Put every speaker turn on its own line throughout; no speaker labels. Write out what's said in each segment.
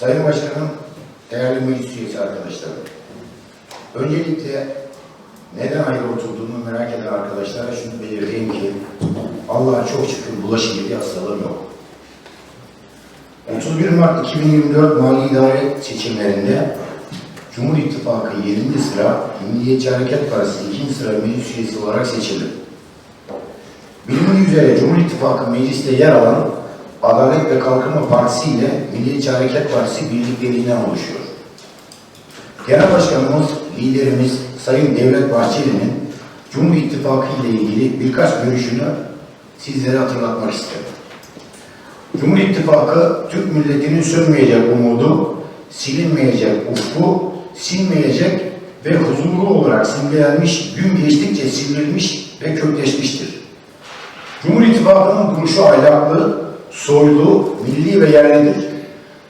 Sayın Başkanım, değerli meclis üyesi arkadaşlarım. Öncelikle neden ayrı oturduğumu merak eden arkadaşlara şunu belirteyim ki Allah'a çok şükür bulaşıcı bir hastalığım yok. 31 Mart 2024 Mali İdare seçimlerinde Cumhur İttifakı 20. sıra Milliyetçi Hareket Partisi 2. sıra meclis üyesi olarak seçildi. Bilindiği üzere Cumhur İttifakı mecliste yer alan Adalet ve Kalkınma Partisi ile Milliyetçi Hareket Partisi birliklerinden oluşuyor. Genel Başkanımız, liderimiz Sayın Devlet Bahçeli'nin Cumhur İttifakı ile ilgili birkaç görüşünü sizlere hatırlatmak isterim. Cumhur İttifakı Türk milletinin sönmeyecek umudu, silinmeyecek ufku, sinmeyecek ve huzurlu olarak simgelenmiş, gün geçtikçe sivrilmiş ve kökleşmiştir. Cumhur İttifakı'nın duruşu ahlaklı, soylu, milli ve yerlidir.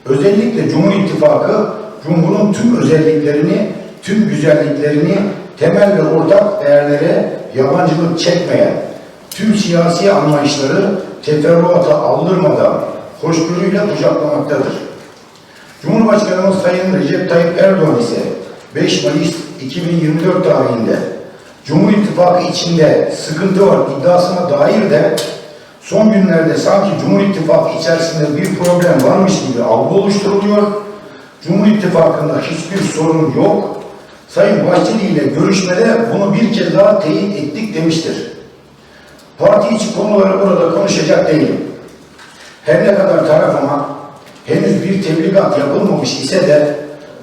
Özellikle Cumhur İttifakı, Cumhur'un tüm özelliklerini, tüm güzelliklerini, temel ve ortak değerlere yabancılık çekmeyen, tüm siyasi anlayışları teferruata aldırmadan hoşgörüyle kucaklamaktadır. Cumhurbaşkanımız Sayın Recep Tayyip Erdoğan ise 5 Mayıs 2024 tarihinde Cumhur İttifakı içinde sıkıntı var iddiasına dair de son günlerde sanki Cumhur İttifakı içerisinde bir problem varmış gibi algı oluşturuluyor. Cumhur İttifakı'nda hiçbir sorun yok. Sayın Bahçeli ile görüşmede bunu bir kez daha teyit ettik demiştir. Parti içi konuları burada konuşacak değilim. Her ne kadar tarafıma henüz bir tebligat yapılmamış ise de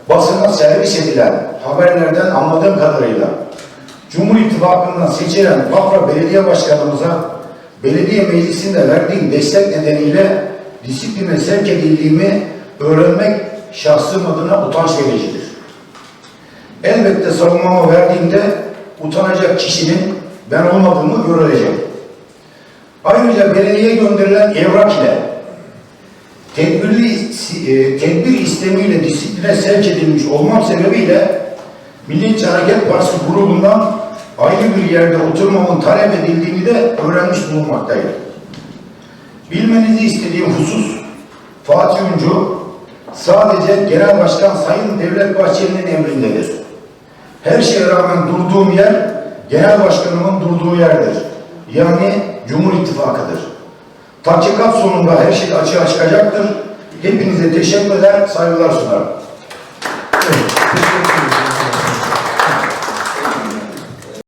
basına servis edilen haberlerden anladığım kadarıyla Cumhur İttifakı'ndan seçilen Bafra Belediye Başkanımıza belediye meclisinde verdiğim destek nedeniyle disipline sevk edildiğimi öğrenmek şahsım adına utanç vericidir. Elbette savunmamı verdiğimde utanacak kişinin ben olmadığımı göreceğim. Ayrıca belediyeye gönderilen evrak ile tedbirli, e, tedbir istemiyle disipline sevk edilmiş olmam sebebiyle Milliyetçi Hareket Partisi grubundan ayrı bir yerde oturmamın talep edildiğini de öğrenmiş bulunmaktayım. Bilmenizi istediğim husus Fatih Uncu sadece Genel Başkan Sayın Devlet Bahçeli'nin emrindedir. Her şeye rağmen durduğum yer Genel Başkanımın durduğu yerdir. Yani Cumhur İttifakı'dır. Tahkikat sonunda her şey açığa çıkacaktır. Hepinize teşekkür eder, saygılar sunarım.